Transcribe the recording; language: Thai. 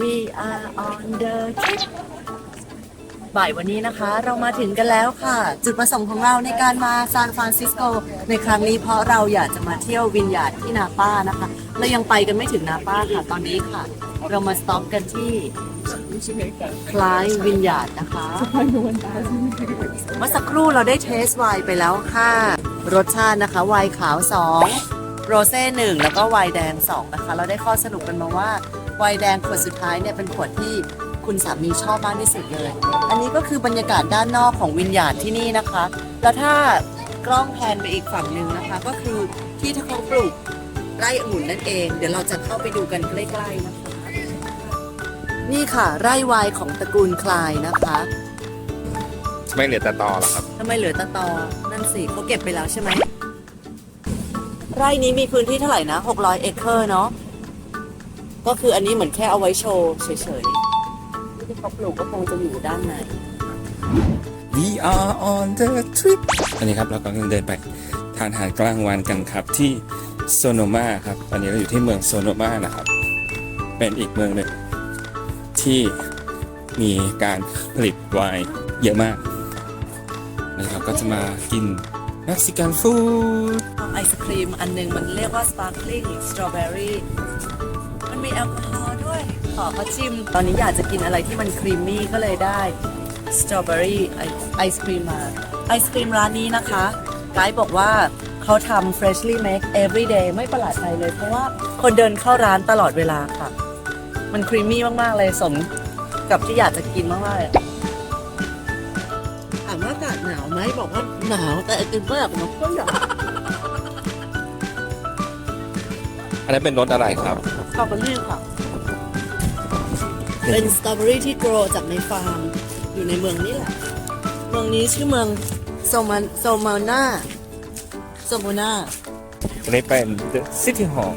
We are on the trip บ่ายวันนี้นะคะ เรามาถึงกันแล้วค่ะ จุดประสงค์ของเราในการมาซานฟรานซิสโก ในครั้งนี้เพราะเราอยากจะมาเที่ยววินยาดที่นาป้านะคะเรายังไปกันไม่ถึงนาป้าค่ะตอนนี้ค่ะ เรามาสต็อปกันที่คล้ายวินยาดนะคะเมื่อสักครู่เราได้เทสไวน์ไปแล้วค่ะ รสชาตินะคะไวน์ขาว 2 โรเซ่หนึ่งแล้วก็ไวน์แดง 2 นะคะ เราได้ข้อสรุปกันมาว่า ไวน์แดงขวดสุดท้ายเนี่ยเป็นขวดที่คุณสามีชอบมากที่สุดเลย อันนี้ก็คือบรรยากาศด้านนอกของวินยาร์ดที่นี่นะคะ แล้วถ้ากล้องแพนไปอีกฝั่งหนึ่งนะคะ ก็คือที่ที่เขาปลูกไร่องุ่นนั่นเอง เดี๋ยวเราจะเข้าไปดูกันใกล้ๆนะคะ นี่ค่ะ ไร่ไวน์ของตระกูลคลายนะคะไม่เหลือแต่ตอแล้วครับทำไมเหลือแตะตอนั่นสิเขาเก็บไปแล้วใช่ไหมไร่นี้มีพื้นที่เท่าไหร่นะ600เอเคอร์เนาะ ก็คืออันนี้เหมือนแค่เอาไว้โชว์เฉยๆที่เขาปลูกก็คงจะอยู่ด้านใน We are on the trip อันนี้ครับเรากำลังเดินไปทานอาหารกลางวันกันครับที่โซโนมาครับตอนนี้เราอยู่ที่เมืองโซโนมานะครับ เป็นอีกเมืองหนึ่งที่มีการผลิตไวน์เยอะมากนะครับก็จะมากินเม็กซิกันฟู้ดไอศครีมอันหนึงมันเรียกว่า sparkling strawberry มันมีแอลกอฮอล์ด้วย ขอเขาชิม ตอนนี้อยากจะกินอะไรที่มันครีมมี่ก็เลยได้ strawberry ไอศครีมมาไอศครีมร้านนี้นะคะไกด์บอกว่าเขาทำ freshly make every day ไม่ประหลาดใจเลย เพราะว่าคนเดินเข้าร้านตลอดเวลาค่ะ มันครีมมี่มาก ๆ เลยสมกับที่อยากจะกินมากๆเลยถามว่าอากาศหนาวไหมบอกว่าหนาว แต่ไอติมก็อยากมาก็อยากอันนั้นเป็นรสอะไรครับ สตรอเบอรี่ค่ะ เป็นสตรอเบอรี่ที่โกรจากในฟาร์ม อยู่ในเมืองนี้แหละ เมืองนี้ชื่อเมืองโซมันโซมาน่าโซโมนาอันนี้เป็น The City Hall